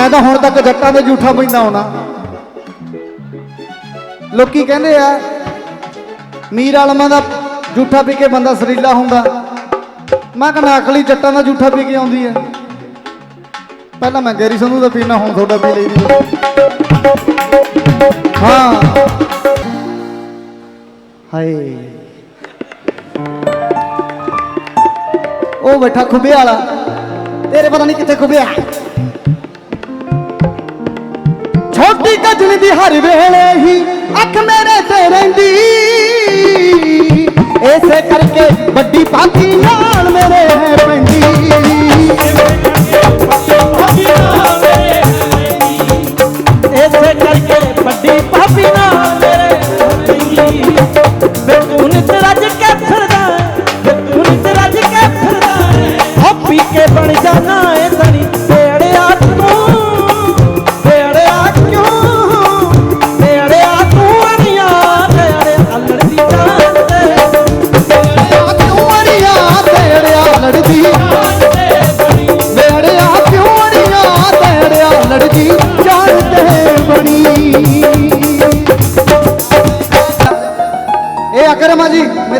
ਮੈਂ ਤਾਂ ਹੁਣ ਤੱਕ ਜੱਟਾਂ ਦੇ ਝੂਠਾ ਪੈਂਦਾ ਹੋਣਾ। ਲੋਕੀ ਕਹਿੰਦੇ ਆ, ਮੀਰ ਆਲਮਾਂ ਦਾ ਝੂਠਾ ਪੀ ਕੇ ਬੰਦਾ ਸਰੀਲਾ ਹੁੰਦਾ। ਮੈਂ ਕਹਿੰਦਾ ਅਕਲੀ ਜੱਟਾਂ ਦਾ ਝੂਠਾ ਪੀ ਕੇ ਆਉਂਦੀ ਹੈ ਪਹਿਲਾਂ ਮੈਂ ਗੈਰੀ ਸੰਧੂ ਦਾ ਪੀਣਾ, ਹੁਣ ਤੁਹਾਡਾ ਪੀ ਲਈਦੀ ਹਾਂ। ਹਾਏ। ਉਹ ਬੈਠਾ ਖੁੱਬੇ ਵਾਲਾ। ਤੇਰੇ ਪਤਾ ਨਹੀਂ ਕਿੱਥੇ ਖੁਬਿਆ। ਛੋਟੀ ਦੀ ਹਰ ਵੇਲੇ ਹੀ ਅੱਖ ਮੇਰੇ ਤੇ ਰਹਿੰਦੀ। ਐਸੇ ਕਰਕੇ ਵੱਡੀ ਪਾਤੀ ਨਾਲ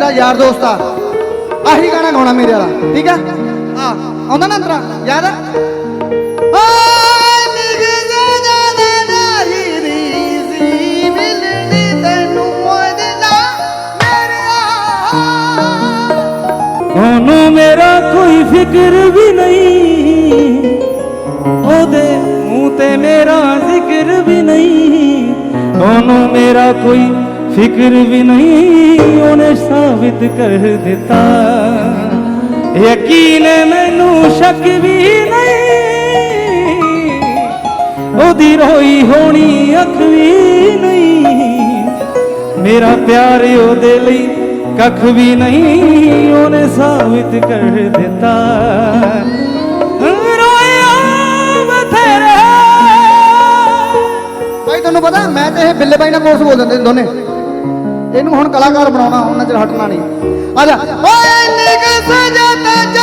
ਮੇਰਾ ਯਾਰ ਦੋਸਤ ਆ। ਆਹੀ ਗਾਣਾ ਗਾਉਣਾ ਮੇਰੇ ਵਾਲਾ, ਠੀਕ ਆ ਆ ਆਉਂਦਾ ਨਾ ਤਰਾ ਯਾਦ ਆ ਉਹਨੂੰ ਮੇਰਾ ਕੋਈ ਫਿਕਰ ਵੀ ਨਹੀਂ, ਉਹਦੇ ਮੂੰਹ ਤੇ ਮੇਰਾ ਜ਼ਿਕਰ ਵੀ ਨਹੀਂ, ਉਹਨੂੰ ਮੇਰਾ ਕੋਈ ਫਿਕਰ ਵੀ ਨਹੀਂ, ਉਹਨੇ ਸਾਬਿਤ ਕਰ ਦਿੱਤਾ। ਯਕੀਨ ਮੈਨੂੰ ਸ਼ੱਕ ਵੀ ਨਹੀਂ। ਉਹਦੀ ਰੋਈ ਹੋਣੀ ਅੱਖ ਵੀ ਨਹੀਂ। ਮੇਰਾ ਪਿਆਰ ਉਹਦੇ ਲਈ ਕੱਖ ਵੀ ਨਹੀਂ। ਉਹਨੇ ਸਾਬਿਤ ਕਰ ਦਿੱਤਾ। ਰੋਇਆ ਭਾਈ, ਤੁਹਾਨੂੰ ਪਤਾ, ਮੈਂ ਤੇ ਇਹ ਬਿੱਲੇ ਬਾਈ ਨਾਲ ਕੋਰਸ ਬੋਲ ਦਿੰਦੇ ਦੋਨੇ। ਇਹਨੂੰ ਹੁਣ ਕਲਾਕਾਰ ਬਣਾਉਣਾ ਹੁਣ ਨਜ਼ਰ ਹਟਣਾ ਨਹੀਂ। ਆ ਜਾ। ਓਏ ਨਿਗ ਸਜਾਤਾ